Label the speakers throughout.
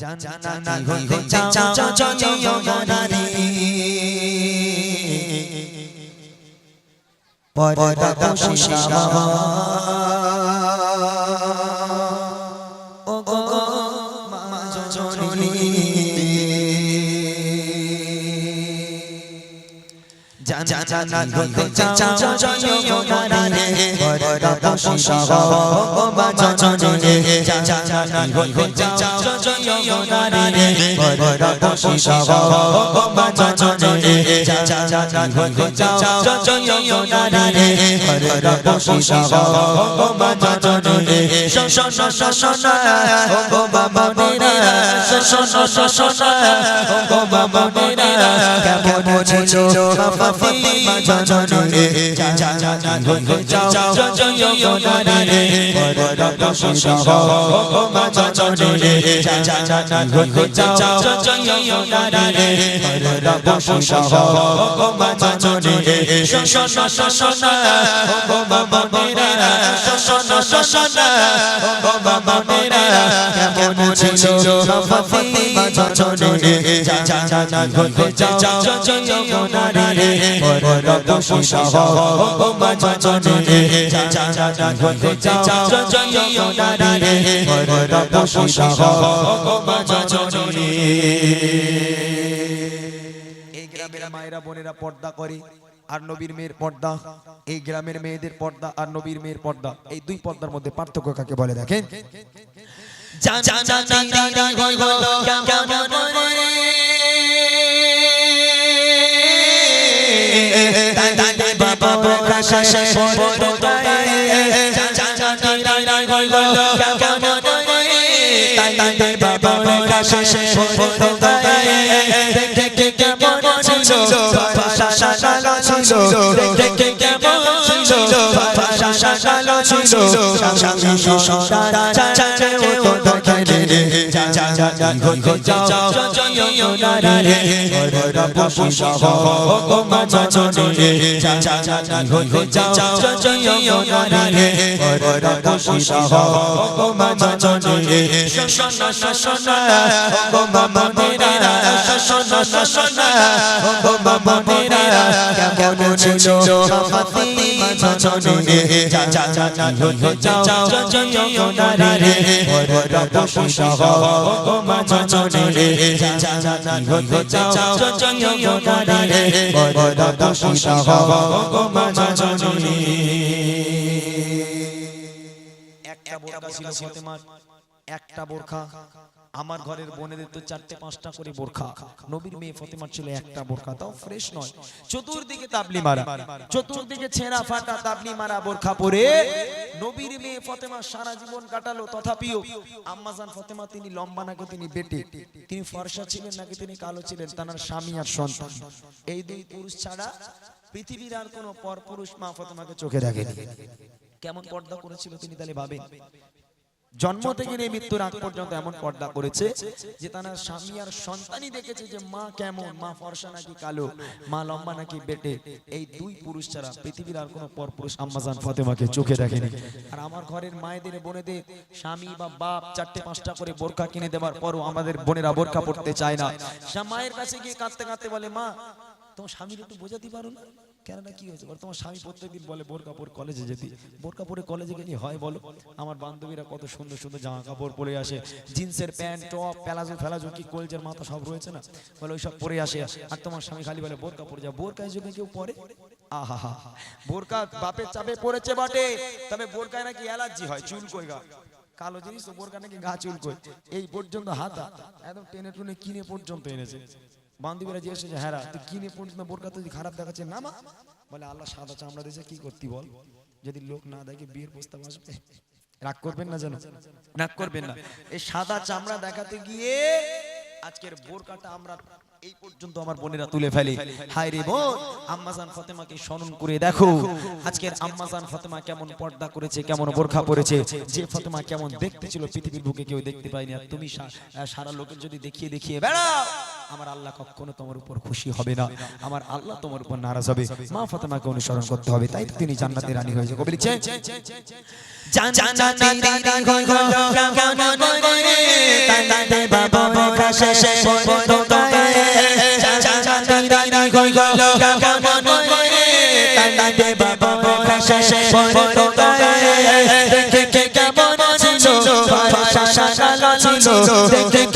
Speaker 1: জানাতি হইতে চাও চলিও নারী। পর্দা বসিসা ও গো মা জননী। জানাতি হইতে চাও চলিও đời đó bao sự sao ô ba cho cho đi đi cha cha cha đi hội hội cha cha cho cho yêu yêu na đi đi đời đời đó bao sự sao ô ba cho cho đi đi cha cha cha đi hội hội cha cha cho cho yêu yêu na đi đi đời đời đó bao sự sao ô ba cho cho đi đi sa sa sa sa sa na ô ba ba đi đi sa sa sa sa sa na ô ba ba đi đi cả một một chiều pha pha pha pha cho cho đi đi cha cha cha đi hội hội cha cha পর্দা বসিসা ও মা জননী জানাতি হইতে চাও চলিও নারী পর্দা বসিসা ও মা জননী শোন শোন শোন ও বাবা মেরা শোন শোন ও বাবা মেরা কেমন ছিল ফাফাফি জননী জানাতি হইতে চাও চলিও নারী পর্দা বসিসা ও মা জননী চাও চলিও
Speaker 2: এই গ্রামের মায়েরা বোনেরা পর্দা করে আর নবীর মেয়ের পর্দা এই গ্রামের মেয়েদের পর্দা আর নবীর মেয়ের পর্দা এই দুই পর্দার মধ্যে পার্থক্য কাকে বলে দেখেন
Speaker 1: জানাতি হইল কেমন রে দাদা বাবা প্রকাশে বড়তায় জানাতি হইল প্রকাশে বড়তায় দেখে কেমন ছিল ভাষা শালা ছিল দেখে কেমন ছিল ভাষা শালা ছিল স্বামী সন্তান চাচা ও দেখে রে জানাতি হইল যাও চলিও নারে পর্দা বসিসা ও মা জননী জানাতি হইল যাও চলিও নারে পর্দা বসিসা ও মা জননী শোনা শোনা ও মামা মেরা শোনা শোনা ও মামা মেরা কেমন ছিল ফাতিমা জননী জানাতি হইল যাও নারে পর্দা বসিসা ও মা জননী জানাতি হইল যাও চলিও নারে পর্দা বসিসা ও মা জননী
Speaker 2: একটা বোরখা ছিল ফতেমার একটা বোরখা। আমার ঘরের বোনেদের তো চারটে, পাঁচটা করে বোরখা। নবীর মেয়ে ফতেমার ছিল একটা বোরখা, তাও ফ্রেশ নয়। চতুর্দিকে তাবলি মারা, চতুর্দিকে ছেঁড়া ফাটা তাবলি মারা বোরখা পরে নবীর মেয়ে ফতেমা সারা জীবন কাটালো। তথাপিও আম্মাজান ফতেমা তিনি লম্বা নাকি তিনি বেটে, তিনি ফর্সা ছিলেন নাকি তিনি কালো ছিলেন, তার স্বামী আর সন্তান। এই দুই পুরুষ ছাড়া পৃথিবীর আর কোনো পরপুরুষ মা ফতেমাকে চোখে দেখেনি। কেমন পর্দা করেছিল তিনি তাহলে ভাবেন? জন্ম থেকে নিয়ে মৃত্যুর আগ পর্যন্ত এমন পর্দা করেছে যে তার স্বামী আর সন্তানই দেখেছে যে মা কেমন মা ফর্সা নাকি কালো মা লম্বা নাকি বেটে। এই দুই পুরুষ ছাড়া পৃথিবীর আর কোনো পরপুরুষ আম্মাজান ফতেমাকে চোখে দেখেনি। আর আমার ঘরের মায়েদের বোনেদের স্বামী বা বাপ চারটে পাঁচটা করে বোরকা কিনে দেওয়ার পরও আমাদের বোনেরা বোরকা পড়তে চায় না। মায়ের কাছে গিয়ে কাঁদতে কাঁদতে বলে মা তোমার স্বামীর একটু বোঝাতে পারো না? কেননা কি হয়েছে? বলো, তোমার স্বামী প্রত্যেকদিন বলে বোরকা পরে কলেজে যেতে। বোরকা পরে কলেজে গেলে হয়, বলো। আমার বান্ধবীরা কত সুন্দর সুন্দর জামা কাপড় পরে আসে। জিন্সের প্যান্ট, টপ, প্যালাজো, ফেলাজো, কি কলজের মাথা সব রয়েছে না? বলে, ওইসব পরে আসে। আর তোমার স্বামী খালি বলে বোরকা পরে যা বোরকায় যুগে কেউ পরে? আহা বাপের চাপে পড়েছে বটে। তবে বোরকায় নাকি অ্যালার্জি হয়, চুল কালো জিনিস তো বোরকা নাকি গা চুল কই? এই পর্যন্ত হাতা। একদম টেনে টুনে কিনে পর্যন্ত এনেছে। বান্ধবীরা জিজ্ঞেস করছে হ্যাঁ তুই কিনে পর্যন্ত বোরকা তুই খারাপ দেখাচ্ছে। না মা। বলে, আল্লাহ সাদা চামড়া দিয়েছে, কি করতি বল? যদি লোক না দেখে বিয়ের প্রস্তাব আসবে, রাগ করবেন না যেন? রাগ করবেন না। এই সাদা চামড়া দেখাতে গিয়ে আজকের বোরকাটা আমরা এই পর্যন্ত আমার বোনেরা তুলে ফেলে। হায় রে বোন, আম্মাজান ফাতেমাকে স্মরণ করে দেখো, আজকের আম্মাজান ফাতেমা কেমন পর্দা করেছে, কেমন বোরখা পরেছে, যে ফাতেমা কেমন দেখতে ছিল, পৃথিবীর বুকে কেউ দেখতে পায়নি। আর তুমি সারা লোকের যদি দেখিয়ে দেখিয়ে বেড়াও আমার আল্লাহ কখনো তোমার উপর খুশি হবে না আমার আল্লাহ তোমার উপর নারাজ হবে মা ফাতেমাকে অনুসরণ করতে হবে তাই তো তিনি জান্নাতের রানী কবি
Speaker 1: বাবা শেষে বড় গায়ে দেখে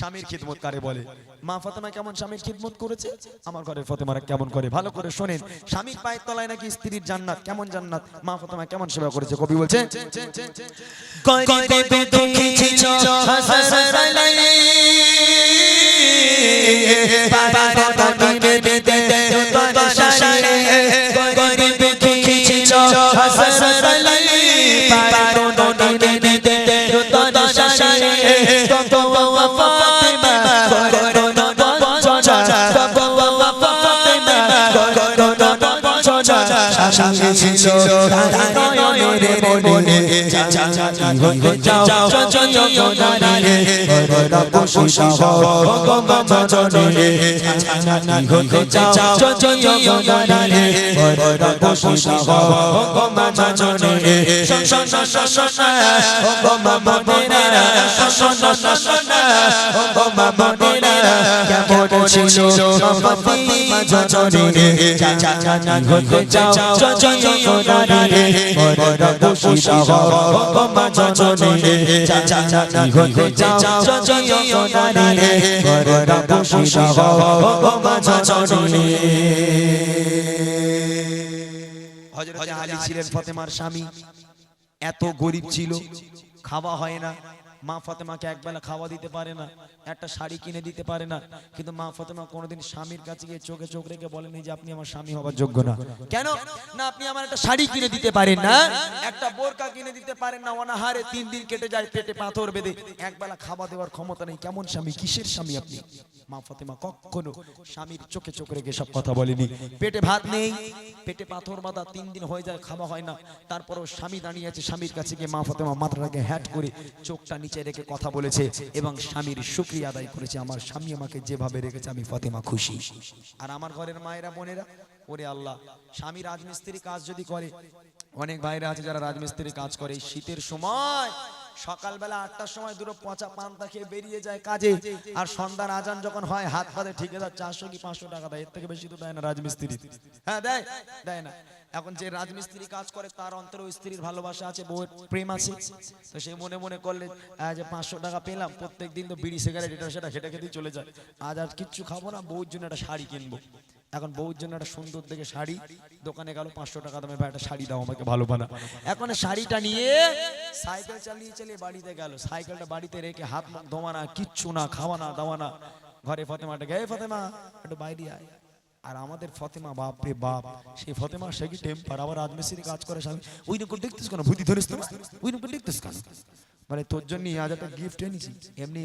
Speaker 2: স্বামীর খিদমত কারে বলে মা ফাতেমা কেমন স্বামীর খিদমত করেছে আমার ঘরের ফাতেমারা কেমন করে ভালো করে শোনেন স্বামীর পায়ের তলায় নাকি স্ত্রীর জান্নাত কেমন জান্নাত মা ফাতেমা কেমন সেবা করেছে কবি বলছে
Speaker 1: গরিবে বঞ্চনা শাশাশি ছিল নয়নের মনে চাচানি হয়ে যাও জয় হো গঙ্গা জনরে চাচানি হয়ে যাও জয় নারে বড় বসিসা হো গঙ্গা জনরে ও গঙ্গা মনেরা কেমন ছিল জনরে চাচানি হয়ে যাও জয় নারে বড় বসিসা হো গঙ্গা জনরে চাচানি হয়ে যাও জয় নারে বড় বসিসা হো
Speaker 2: হযরত আলী ছিলেন ফাতেমার স্বামী। এত গরিব ছিল, খাওয়া হয় না। মা ফাতেমাকে একবেলা খাওয়া দিতে পারে না, একটা শাড়ি কিনে দিতে পারে না। কিন্তু মা ফাতেমা কোনোদিন স্বামীর কাছে গিয়ে চোখে চোখ রেখে বলেনি যে আপনি আমার স্বামী হবার যোগ্য না। কেন? না, আপনি আমার একটা শাড়ি কিনে দিতে পারেন না। একটা বোরকা কিনে দিতে পারেন না, অনাহারে তিন দিন কেটে যায়, পেটে পাথর বেঁধে। একবেলা খাওয়া দেওয়ার ক্ষমতা নেই। কেমন স্বামী, কিসের স্বামী আপনি? মা ফাতেমা কখনো স্বামীর চোখে চোখ রেখে সব কথা বলেনি। পেটে ভাত নেই, পেটে পাথর বাঁধা তিন দিন হয়ে যায়, খাওয়া হয় না। তারপরও স্বামী দাঁড়িয়ে আছে স্বামীর কাছে গিয়ে মা ফাতেমা মাথাটাকে হ্যাট করে চোখটা নিচে রেখে কথা বলেছে এবং স্বামীর শুক্রিয়া আদায় করেছে। আমার স্বামী আমাকে যেভাবে রেখেছে, আমি ফাতেমা খুশি। আর আমার ঘরের মায়েরা, বোনেরা, ওরে আল্লাহ, স্বামী রাজমিস্ত্রি কাজ যদি করে, অনেক ভাইরা আছে যারা রাজমিস্ত্রি কাজ করে। শীতের সময় সকালবেলা আটটার সময় দুটো পচা পান্তা খেয়ে বেরিয়ে যায় কাজে আর সন্ধ্যার আজান যখন হয় হাত পাতে ঠিকাদার চারশো কি পাঁচশো টাকা দেয়? এর থেকে বেশি তো দেয় না রাজমিস্ত্রি। হ্যাঁ দেয় দেয় না। এখন যে রাজমিস্ত্রি কাজ করে তার অন্তরে স্ত্রীর ভালোবাসা আছে বউয়ের প্রেম আছে। তো সে মনে মনে করলে যে পাঁচশো টাকা পেলাম প্রত্যেক দিন তো বিড়ি সিগারেট এটা সেটা খেটে খেতেই চলে যায়। আজ আর কিচ্ছু খাব না বউর জন্য একটা শাড়ি কিনবো। এখন বউর জন্য একটা সুন্দর দেখে শাড়ি। দোকানে গেল, পাঁচশো টাকা দামে একটা শাড়ি দাও আমাকে, ভালো বানা। এখন শাড়িটা নিয়ে সাইকেল চালিয়ে চালিয়ে বাড়িতে গেল। সাইকেলটা বাড়িতে রেখে হাত ধোয়া না কিচ্ছু না খাওয়া না দাওয়া না ঘরে ফতেমাটা গে ফতেমা? একটু বাইরে আয়। আর আমাদের ফতেমা, বাপ রে বাপ, সেই ফতেমা, সে কি টেম্পার আবার রাজমিস্ত্রি কাজ করে স্বামী? ওই রকম দেখতেছ কেন? ভূতি ধরিস তো ওই রকম দেখতেছ কেন? মানে তোর জন্য আজ একটা গিফট এনেছি। এমনি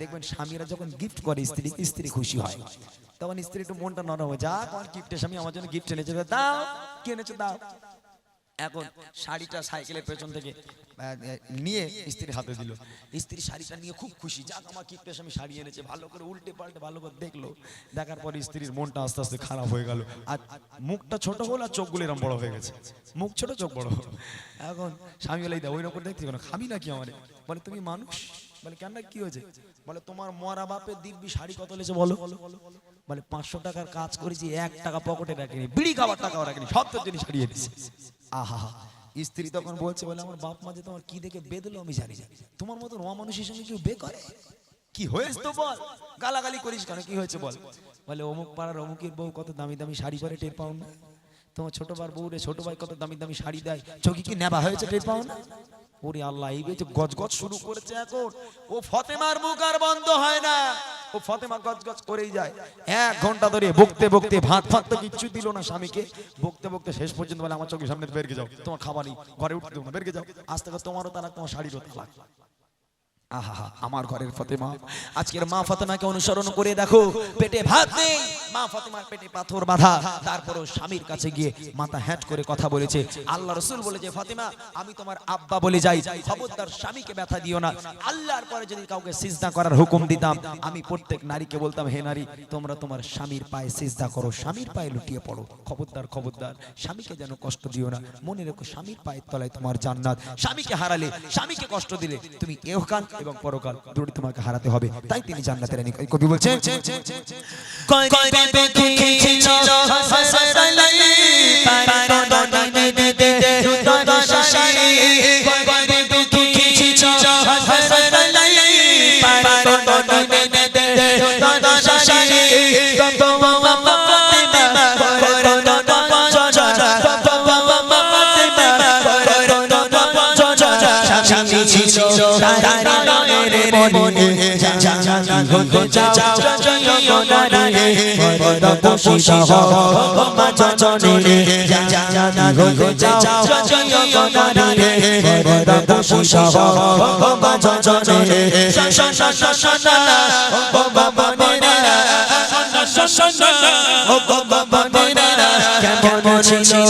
Speaker 2: দেখবেন স্বামীরা যখন গিফট করে, স্ত্রী স্ত্রী খুশি হয়। তখন স্ত্রী একটু মনটা নরম হয় যা আমার গিফটের স্বামী আমার জন্য গিফট এনেছে। দাও, কি এনেছে? দাও। এখন শাড়িটা সাইকেলের পেছন থেকে নিয়ে স্ত্রীর হাতে দিল। স্ত্রী শাড়িটা নিয়ে খুব খুশি, যাক আমার কিপটের আমি শাড়ি এনেছে। ভালো করে উল্টে পাল্টে ভালো করে দেখল। দেখার পর স্ত্রীর মনটা আস্তে আস্তে খারাপ হয়ে গেল। আর মুখটা ছোট হলো আর চোখগুলো এরম বড় হয়ে গেছে। মুখ ছোট, চোখ বড় এখন স্বামী বলে ওই রকম দেখতে কেন? খাবি নাকি আমারে? বলে, তুমি মানুষ? বলে, কেন কি হয়েছে? বলে, তোমার মরা বাপের দিব্যি শাড়ি কত লেছে বলো? বলে, পাঁচশো টাকার কাজ করেছি, এক টাকা পকেটে রাখিনি, বিড়ি খাবার টাকাও রাখিনি, সব তোর জিনিস হারিয়ে দিছে আহা, স্ত্রী তখন বলছে, বলে, আমার বাপ মা যে তোমার কি দেখে বেদলো আমি জানি না। তোমার মতন অমানুষের সঙ্গে কেউ বে করে? কি হয়েছে তো বল? গালাগালি করিস কেন? কি হয়েছে বল? বলে, অমুক পাড়ার অমুকের বউ কত দামি দামি শাড়ি পরে টের পাও না। তোমার ছোট বার বউ রে ছোট ভাই কত দামি দামি শাড়ি দেয়। চোখে কি নেবা হয়েছে টের পাও না? ওরে আল্লাহ, এই গজগজ শুরু করেছে এখন। ও ফতেমার মুখ আর বন্ধ হয় না। ও ফতেমা গজগজ করেই যায়। এক ঘণ্টা ধরে বকতে বকতে ভাত ফাত তো কিচ্ছু দিল না স্বামীকে। বকতে বকতে শেষ পর্যন্ত বলে, আমার চোখের সামনে বেরকে যাও, তোমার খাবার নেই ঘরে উঠতে দেবো না বেরকে যাও। আজ থেকে তোমারও তালাক, তোমার শাড়িরও তালাক। আমার ঘরের ফতেমা। আজকের মা ফতেমাকে অনুসরণ করে দেখো, পেটে ভাত নেই। মা ফতেমার পেটে পাথর বাঁধা। তারপরও স্বামীর কাছে গিয়ে মাথা হ্যাট করে কথা বলেছে। আল্লাহ রসুল বলেছে, ফতেমা, আমি তোমার আব্বা বলে যাই। খবরদার স্বামীকে ব্যথা দিও না। আল্লাহর পরে যদি কাউকে সিজদা করার হুকুম দিতাম, আমি প্রত্যেক নারীকে বলতাম, হে নারী, তোমরা তোমার স্বামীর পায়ে সিজদা করো, স্বামীর পায়ে লুটিয়ে পড়ো। খবরদার খবরদার, স্বামীকে যেন কষ্ট দিও না। মনে রেখো, স্বামীর পায়ের তলায় তোমার জান্নাত। স্বামীকে হারালে, স্বামীকে কষ্ট দিলে তুমি এহকাল এবং পরকাল দুটি তোমাকে হারাতে হবে। তাই তিনি জান্নাতের রানী। কবি বলছেন
Speaker 1: ছিল? মনে জানা হতে যাও জয় নারে বড় খুশি হও মা জননী জানা হতে যাও জয় নারে বড় খুশি হও মা জননী শশন শশন ও বাবা মেরা শশন ও বাবা মেরা কেমন ছিল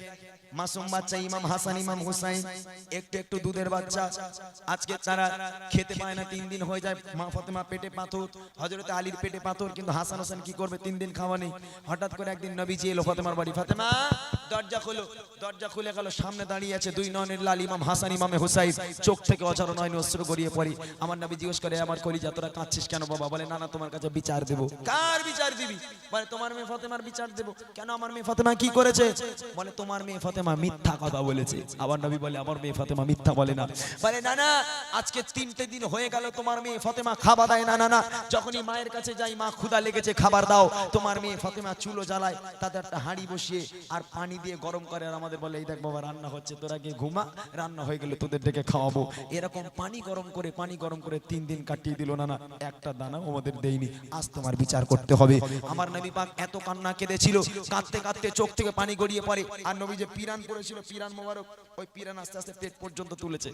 Speaker 2: মাসুম বাচ্চা ইমাম হাসান ইমাম হুসাইন একটু একটু দুধের বাচ্চা। আজকে তারা খেতে পায় না তিন দিন হয়ে যায় মা ফতেমা পেটে পাথর হজরত আলীর পেটে পাথর কিন্তু হাসান হোসেন কি করবে? তিন দিন খাওয়া নেই হঠাৎ করে একদিন নবীজি এলো ফতেমার বাড়ি। ফাতেমা দরজা খোলো দরজা খুলে গেল সামনে দাঁড়িয়ে আছে দুই নয়নের লাল ইমাম হাসান ইমামে হুসাইন। চোখ থেকে অচারণ নয়ন অস্ত্র গড়িয়ে পড়ে। আমার নবী জিজ্ঞেস করে আমার কলিজা তোরা কাঁদছিস কেন বাবা? বলে না না তোমার কাছে বিচার দেবো। কার বিচার দিবি? বলে তোমার মেয়ে ফতেমার বিচার দেবো। কেন আমার মেয়ে ফতেমা কি করেছে বলে তোমার মেয়ে ফতেমা মিথ্যা কথা বলেছে। আবার নবী বলে, আমার মেয়ে ফতেমা মিথ্যা বলে না। বলে, না না, আজকে তিনটে দিন হয়ে গেল তোমার মেয়ে ফতেমা খাবার দেয় না না না। যখনই মায়ের কাছে যাই, মা ক্ষুধা লেগেছে, খাবার দাও। তোমার মেয়ে ফতেমা চুলো জ্বালায়, তাতে একটা হাঁড়ি বসিয়ে আর পানি দিয়ে গরম করে আর আমাদের বলে, এই দেখ বাবা, রান্না হচ্ছে, তোরা গিয়ে ঘুমা, রান্না হয়ে গেলে তোদের ডেকে খাওয়াবো। এরকম পানি গরম করে, পানি গরম করে তিন দিন কাটিয়ে দিল, না না, একটা দানা আমাদের দেয়নি। আজ তোমার বিচার করতে হবে। আমার নবী পাক এত কান্না কেঁদেছিল, কাঁদতে কাঁদতে চোখ থেকে পানি গড়িয়ে পড়ে। আর নবী যে পিরান পড়েছিল, পিরান মোবারক, ওই পিরান আস্তে আস্তে পেট পর্যন্ত তুলেছে।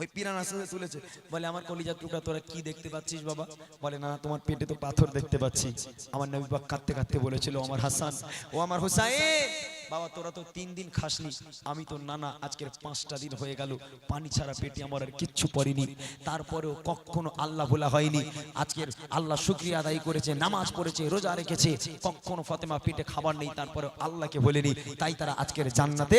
Speaker 2: ওই পিরান আস্তে আস্তে তুলেছে। বলে, আমার কলিজা টুকরা, তোরা কি দেখতে পাচ্ছিস বাবা? বলে, না, তোমার পেটে তো পাথর দেখতে পাচ্ছি। আমার নবী পাক কাঁদতে কাঁদতে বলেছিল আমার হাসান, ও আমার হুসাইন। বাবা, তোরা তো তিন দিন খাসনি। আমি তো নানা আজকের পাঁচটা দিন হয়ে গেল। পানি ছাড়া পেটে আমার আর কিচ্ছু পড়েনি। তারপরেও কখনো আল্লাহ বলা হয়নি। আজকের আল্লাহ শুক্রিয়া আদায় করেছে, নামাজ পড়েছে, রোজা রেখেছে। কখনো ফতেমা পেটে খাবার নেই তারপরে আল্লাহকে বলেনি তাই তারা আজকের জান্নাতে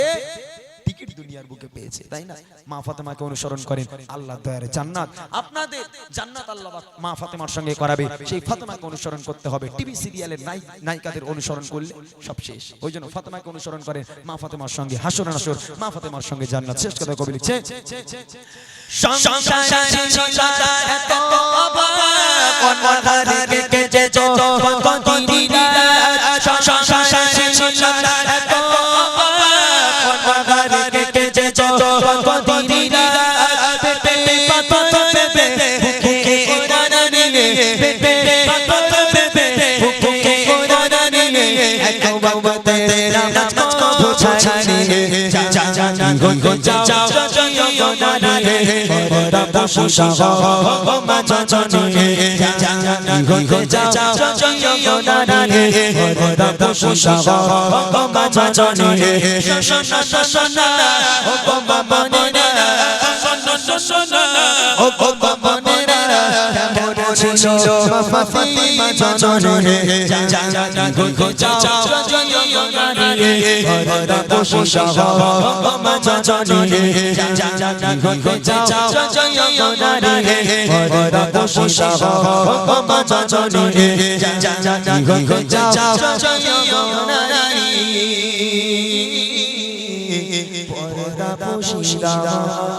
Speaker 2: টিকিট দুনিয়ার বুকে পেয়েছে তাই না? মা ফাতেমাকে অনুসরণ করেন আল্লাহ দয়ারে জান্নাত। আপনাদের জান্নাত আল্লাহ মা ফাতেমার সঙ্গে করাবে সেই ফাতেমাকে অনুসরণ করতে হবে। টিভি সিরিয়ালের নায়িক নায়িকাদের অনুসরণ করলে সব শেষ। ওই জন্য ফাতেমাকে অনুসরণ করেন মা ফাতেমার সঙ্গে হাসর নাসর মা ফাতেমার সঙ্গে জান্নাত। শেষ কথা কবি লিখছে
Speaker 1: সংসার ছিল ফাতিমা জননী যা যা যা গো গো যা যা ভরত শিশহ মম জননী ভরত শিশহ মম জননী ভরত
Speaker 2: শিশহ